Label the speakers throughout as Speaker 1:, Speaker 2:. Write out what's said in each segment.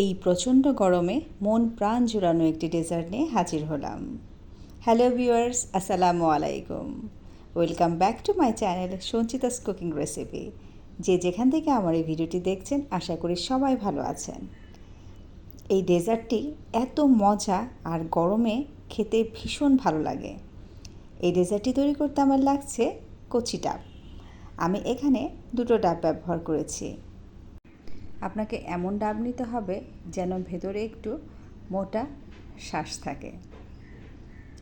Speaker 1: এই প্রচণ্ড গরমে মন প্রাণ জুড়ানো একটি ডেজার্ট নিয়ে হাজির হলাম। হ্যালো ভিউয়ার্স, আসসালামু আলাইকুম। Welcome back to my channel Sanchita's cooking recipe. যে যেখান থেকে আমার এই ভিডিওটি দেখছেন, আশা করি সবাই ভালো আছেন। এই ডেজার্টটি এত মজা আর গরমে খেতে ভীষণ ভালো লাগে। এই ডেজার্টটি তৈরি করতে আমার লাগছে কচি ডাব। আমি এখানে দুটো ডাব ব্যবহার করেছি। আপনাকে এমন ডাব নিতে হবে যেন ভেতরে একটু মোটা শ্বাস থাকে।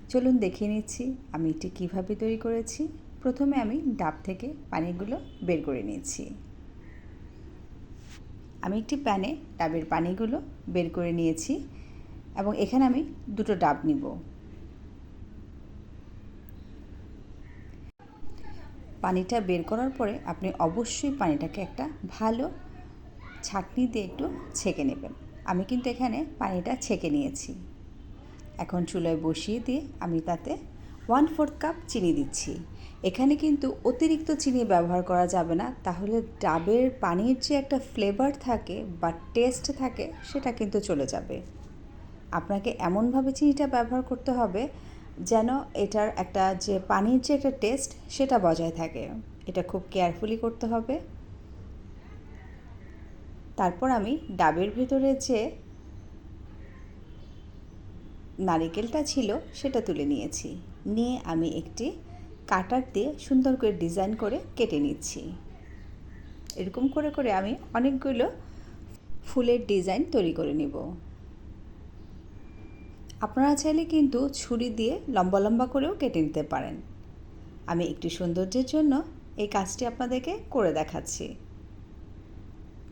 Speaker 1: চলুন দেখে নিচ্ছি আমি এটি কীভাবে তৈরি করেছি। প্রথমে আমি ডাব থেকে পানিগুলো বের করে নিয়েছি আমি একটি প্যানে ডাবের পানিগুলো বের করে নিয়েছি এবং এখানে আমি দুটো ডাব নিব। পানিটা বের করার পরে আপনি অবশ্যই পানিটাকে একটা ভালো ছাঁকনি দিয়ে একটু ছেঁকে নেবেন। আমি কিন্তু এখানে পানিটা ছেঁকে নিয়েছি। এখন চুলায় বসিয়ে দিয়ে আমি তাতে ওয়ান ফোর্থ কাপ চিনি দিচ্ছি। এখানে কিন্তু অতিরিক্ত চিনি ব্যবহার করা যাবে না, তাহলে ডাবের পানির যে একটা ফ্লেভার থাকে বা টেস্ট থাকে, সেটা কিন্তু চলে যাবে। আপনাকে এমনভাবে চিনিটা ব্যবহার করতে হবে যেন এটার একটা যে পানির যে একটা টেস্ট সেটা বজায় থাকে। এটা খুব কেয়ারফুলি করতে হবে। তারপর আমি ডাবের ভেতরে যে নারিকেলটা ছিল সেটা তুলে নিয়েছি। নিয়ে আমি একটি কাটার দিয়ে সুন্দর করে ডিজাইন করে কেটে নিচ্ছি। এরকম করে করে আমি অনেকগুলো ফুলের ডিজাইন তৈরি করে নেব। আপনারা চাইলে কিন্তু ছুরি দিয়ে লম্বা লম্বা করেও কেটে নিতে পারেন। আমি একটি সৌন্দর্যের জন্য এই কাজটি আপনাদেরকে করে দেখাচ্ছি।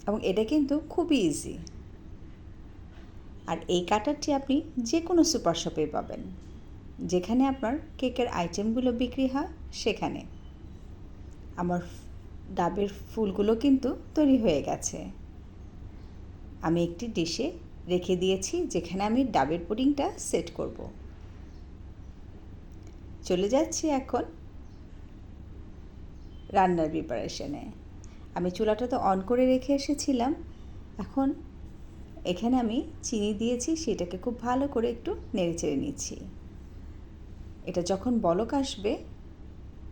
Speaker 1: এবং এটা কিন্তু খুবই ইজি আর এই কাটারটি আপনি যে কোনো সুপার শপে পাবেন। যেখানে আপনার কেকের আইটেমগুলো বিক্রি হয়, সেখানে। আমার ডাবের ফুলগুলো কিন্তু তৈরি হয়ে গেছে। আমি একটি ডিশে রেখে দিয়েছি, যেখানে আমি ডাবের পুডিংটা সেট করব। চলে যাচ্ছি এখন রান্নার প্রিপারেশনে আমি চুলাটা তো অন করে রেখে এসেছিলাম। এখন এখানে আমি চিনি দিয়েছি, সেটাকে খুব ভালো করে একটু নেড়ে চেড়ে নিচ্ছি। এটা যখন বলক আসবে,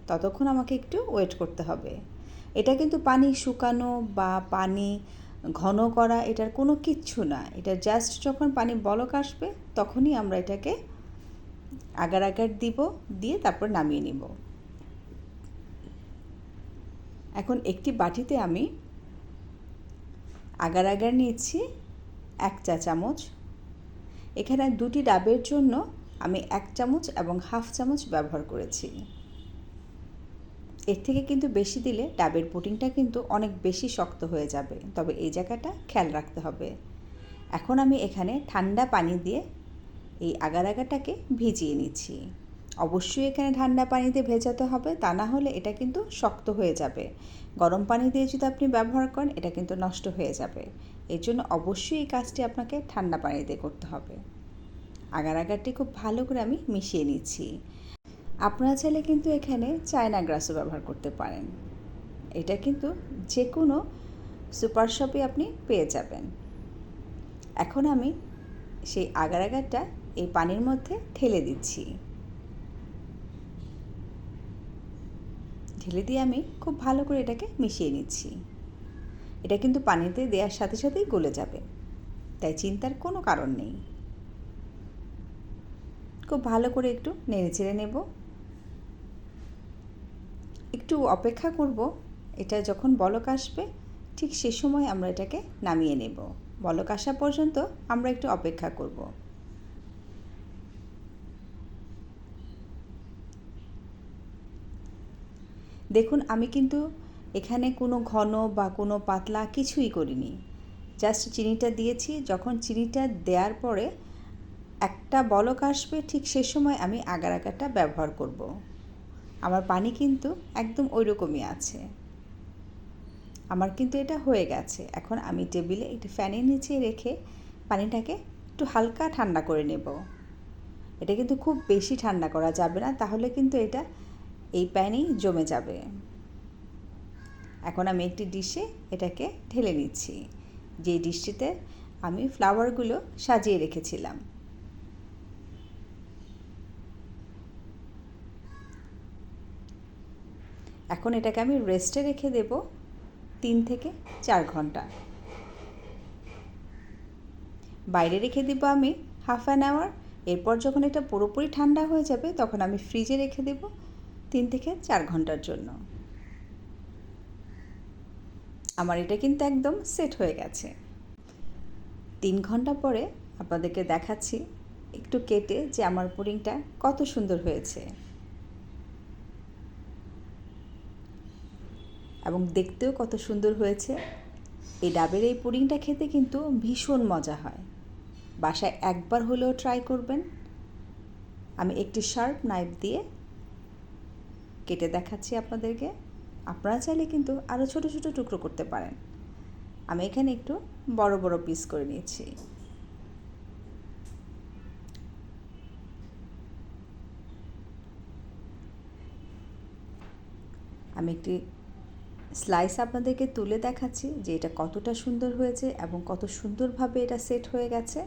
Speaker 1: ততক্ষণ আমাকে একটু ওয়েট করতে হবে। এটা কিন্তু পানি শুকানো বা পানি ঘন করা এটার কোনো কিচ্ছু না। এটা জাস্ট যখন পানি বলক আসবে, তখনই আমরা এটাকে আগার আগার দিব, দিয়ে তারপর নামিয়ে নিব। এখন একটি বাটিতে আমি আগার আগার নিচ্ছি এক চা চামচ। এখানে দুটি ডাবের জন্য আমি এক চামচ এবং হাফ চামচ ব্যবহার করেছি। এর থেকে কিন্তু বেশি দিলে ডাবের পুটিংটা কিন্তু অনেক বেশি শক্ত হয়ে যাবে। তবে এই জায়গাটা খেয়াল রাখতে হবে। এখন আমি এখানে ঠান্ডা পানি দিয়ে এই আগার আগাটাকে ভিজিয়ে নিচ্ছি। অবশ্যই এখানে ঠান্ডা পানিতে ভেজাতে হবে, তা না হলে এটা কিন্তু শক্ত হয়ে যাবে। গরম পানি দিয়ে যদি আপনি ব্যবহার করেন, এটা কিন্তু নষ্ট হয়ে যাবে। এর জন্য অবশ্যই এই কাজটি আপনাকে ঠান্ডা পানিতে করতে হবে। আগার আগারটি খুব ভালো করে আমি মিশিয়ে নিচ্ছি। আপনারা চাইলে কিন্তু এখানে চায়না গ্রাসও ব্যবহার করতে পারেন। এটা কিন্তু যে কোনো সুপার শপে আপনি পেয়ে যাবেন। এখন আমি সেই আগার আগারটা এই পানির মধ্যে ঠেলে দিচ্ছি। ঢেলে দিয়ে আমি খুব ভালো করে এটাকে মিশিয়ে নিচ্ছি। এটা কিন্তু পানিতে দেওয়ার সাথে সাথেই গলে যাবে। তাই চিন্তার কোনো কারণ নেই। খুব ভালো করে একটু নেড়ে চেড়ে নেব। একটু অপেক্ষা করব। এটা যখন বলক আসবে, ঠিক সে সময় আমরা এটাকে নামিয়ে নেব। বলক আসা পর্যন্ত আমরা একটু অপেক্ষা করব। দেখুন, আমি কিন্তু এখানে কোনো ঘন বা কোনো পাতলা কিছুই করিনি। জাস্ট চিনিটা দিয়েছি। যখন চিনিটা দেওয়ার পরে একটা বলক আসবে, ঠিক সে সময় আমি আগার আগারটা ব্যবহার করব। আমার পানি কিন্তু একদম ওই রকমই আছে। আমার কিন্তু এটা হয়ে গেছে। এখন আমি টেবিলে একটু ফ্যানের নিচে রেখে পানিটাকে একটু হালকা ঠান্ডা করে নেব। এটা কিন্তু খুব বেশি ঠান্ডা করা যাবে না। তাহলে কিন্তু এটা এই প্যানেই জমে যাবে। এখন আমি একটি ডিশে এটাকে ঢেলে নিচ্ছি। যে ডিশটিতে আমি ফ্লাওয়ারগুলো সাজিয়ে রেখেছিলাম। এখন এটাকে আমি রেস্টে রেখে দেব তিন থেকে চার ঘণ্টা। বাইরে রেখে দিব আমি হাফ অ্যান আওয়ার। এরপর যখন এটা পুরোপুরি ঠান্ডা হয়ে যাবে, তখন আমি ফ্রিজে রেখে দেব তিন থেকে চার ঘণ্টার জন্য। আমার এটা কিন্তু একদম সেট হয়ে গেছে। তিন ঘণ্টা পরে আপনাদেরকে দেখাচ্ছি একটু কেটে যে আমার পুডিংটা কত সুন্দর হয়েছে। এবং দেখতেও কত সুন্দর হয়েছে। এই ডাবের এই পুডিংটা খেতে কিন্তু ভীষণ মজা হয়। বাসায় একবার হলেও ট্রাই করবেন। আমি একটি শার্প নাইফ দিয়ে কেটে দেখাচ্ছি আপনাদেরকে। আপনারা চাইলে কিন্তু আরও ছোট ছোট টুকরো করতে পারেন। আমি এখানে একটু বড় বড় পিস করে নিয়েছি আমি একটি স্লাইস আপনাদেরকে তুলে দেখাচ্ছি যে এটা কতটা সুন্দর হয়েছে এবং কত সুন্দরভাবে এটা সেট হয়ে গেছে।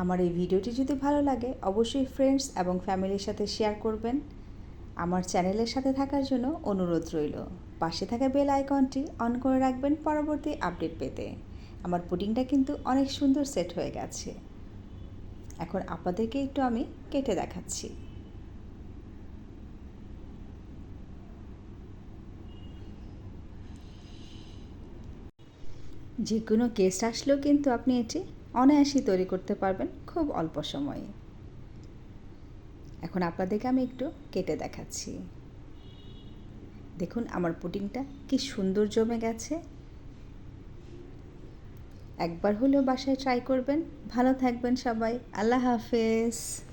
Speaker 1: আমার এই ভিডিওটি যদি ভালো লাগে, অবশ্যই ফ্রেন্ডস এবং ফ্যামিলির সাথে শেয়ার করবেন। আমার চ্যানেলের সাথে থাকার জন্য অনুরোধ রইল। পাশে থাকা বেল আইকনটি অন করে রাখবেন পরবর্তী আপডেট পেতে। আমার পুডিংটা কিন্তু অনেক সুন্দর সেট হয়ে গেছে। এখন আপনাদেরকে একটু আমি কেটে দেখাচ্ছি। যে কোনো কেস আসলেও কিন্তু আপনি এটি অনায়াসেই তৈরি করতে পারবেন খুব অল্প সময়ে। এখন আপনাদেরকে আমি একটু কেটে দেখাচ্ছি। দেখুন আমার পুটিংটা কি সুন্দর জমে গেছে। একবার হলেও বাসায় ট্রাই করবেন। ভালো থাকবেন সবাই। আল্লাহ হাফেজ।